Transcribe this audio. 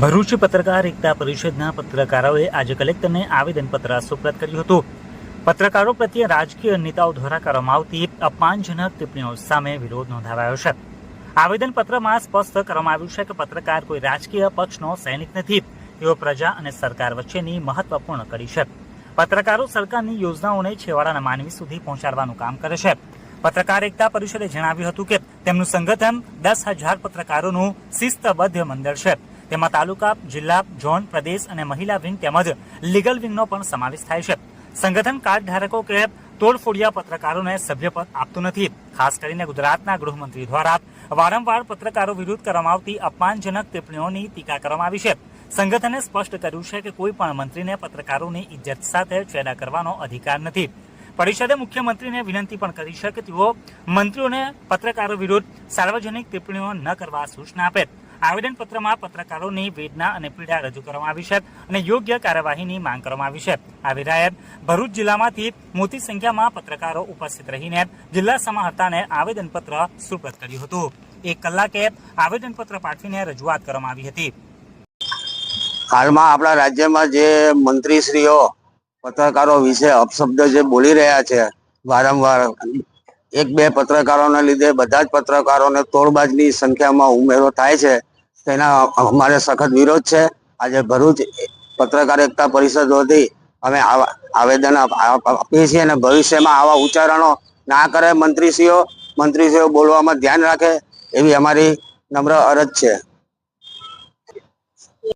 ભરૂચ પત્રકાર એકતા પરિષદના પત્રકારોએ આજે કલેક્ટરને આવેદનપત્ર સુપ્રત કર્યું હતું. પત્રકારો પ્રત્યે રાજકીય નેતાઓ દ્વારા કરવામાં આવતી અપમાનજનક ટિપ્પણીઓ સામે વિરોધ નોંધાવાયો છે. આવેદનપત્રમાં સ્પષ્ટ કરવામાં આવ્યું છે કે પત્રકાર કોઈ રાજકીય પક્ષનો સૈનિક નથી, તેઓ પ્રજા અને સરકાર વચ્ચેની મહત્વપૂર્ણ કડી છે. પત્રકારો સરકારની યોજનાઓને છેવાડાના માનવી સુધી પહોંચાડવાનું કામ કરે છે. પત્રકાર એકતા પરિષદે જણાવ્યું હતું કે તેમનું સંગઠન દસ હજાર પત્રકારોનું શિસ્તબદ્ધ મંડળ છે. તેમાં તાલુકા, જિલ્લા, ઝોન, પ્રદેશ અને મહિલા વિંગ તેમજ લીગલ વિંગનો પણ સમાવેશ થાય છે. સંગઠન કાર્ડ ધારકો કે તોડફોડિયા પત્રકારોને સભ્યપદ આપતું નથી. ખાસ કરીને ગુજરાતના ગૃહમંત્રી દ્વારા વારંવાર પત્રકારો વિરુદ્ધ કરવામાં આવતી અપમાનજનક ટિપ્પણીઓની ટીકા કરવામાં આવી છે. સંગઠને સ્પષ્ટ કર્યું છે કે કોઈ પણ મંત્રીને પત્રકારોની ઇજ્જત સાથે ચેડા કરવાનો અધિકાર નથી. પરિષદે મુખ્યમંત્રીને વિનંતી પણ કરી છે કે તેઓ મંત્રીઓને પત્રકારો વિરુદ્ધ સાર્વજનિક ટિપ્પણીઓ ન કરવા સૂચના આપે. આવેદનપત્રમાં પત્રકારોની વેદના અને પીડા રજૂ કરવામાં આવી છે અને યોગ્ય કાર્યવાહીની માંગ કરવામાં આવી છે. આ વિધાયક ભરૂચ જિલ્લામાંથી મોટી સંખ્યામાં પત્રકારો ઉપસ્થિત રહીને જિલ્લા સમાહર્તાને આવેદનપત્ર સુપ્રત કર્યું હતું. એક કલાકે આવેદનપત્ર પાઠવીને રજૂઆત કરવામાં આવી હતી. હાલમાં આપણા રાજ્યમાં જે મંત્રીશ્રીઓ, પત્રકારો વિશે અપશબ્દ જે બોલી રહ્યા છે, વારંવાર એક બે પત્રકારોને લીધે બધા જ પત્રકારોને તોડબાજની સંખ્યામાં ઉમેરો થાય છે. તેના અમારે સખત વિરોધ છે. આજે ભરૂચ પત્રકાર એકતા પરિષદ વતી અમે આવા આવેદન આપ- આપ- આપીએ છીએ અને ભવિષ્યમાં આવા ઉચ્ચારણો ના કરે મંત્રીશ્રીઓ મંત્રીશ્રીઓ બોલવામાં ધ્યાન રાખે એવી અમારી નમ્ર અરજ છે.